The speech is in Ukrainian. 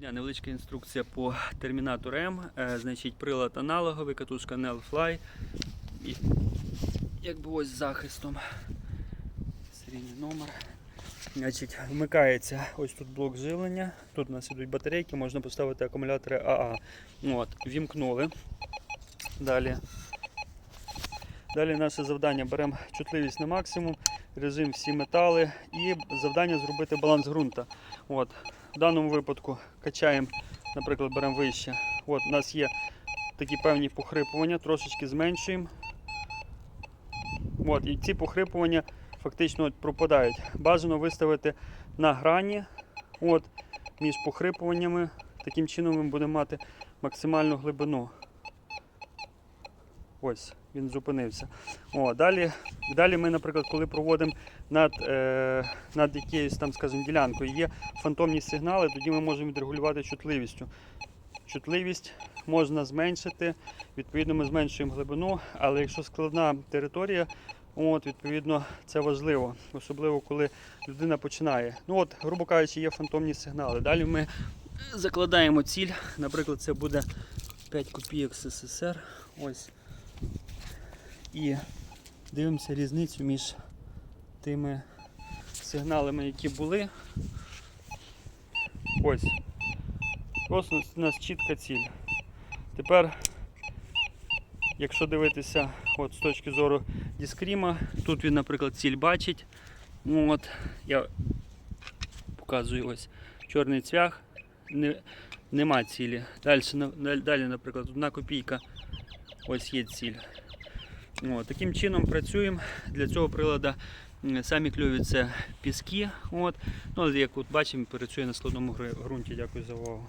Невеличка інструкція по термінатору М. Е, Значить, прилад аналоговий, катушка Nelfly. І якби ось з захистом. Серійний номер. Значить, вмикається ось тут блок живлення. Тут у нас ідуть батарейки, можна поставити акумулятори АА. От, вімкнули. Далі. Далі наше завдання беремо чутливість на максимум, режим всі метали і завдання зробити баланс ґрунта. От. В даному випадку качаємо, наприклад, беремо вище. От, у нас є такі певні похрипування, трошечки зменшуємо. От, і ці похрипування фактично пропадають. Бажано виставити на грані от, між похрипуваннями. Таким чином ми будемо мати максимальну глибину. Ось, він зупинився. О, далі, далі ми, наприклад, коли проводимо над, е, над якоюсь там, скажімо, ділянкою, є фантомні сигнали, тоді ми можемо відрегулювати чутливістю. Чутливість можна зменшити, відповідно, ми зменшуємо глибину, але якщо складна територія, от, відповідно, це важливо, особливо коли людина починає. Ну от, грубо кажучи, є фантомні сигнали. Далі ми закладаємо ціль, наприклад, це буде 5 копійок СССР. Ось. І дивимося різницю між тими сигналами, які були. Ось. Ось у нас чітка ціль. Тепер, якщо дивитися от, з точки зору діскріма, тут він, наприклад, ціль бачить. Ну, от, я показую ось чорний цвях, не, нема цілі. Далі, далі, наприклад, одна копійка, ось є ціль. О, таким чином працюємо. Для цього прилада м, самі кльові це піски. От. Ну, як от бачимо, працює на складному ґрунті. Дякую за увагу.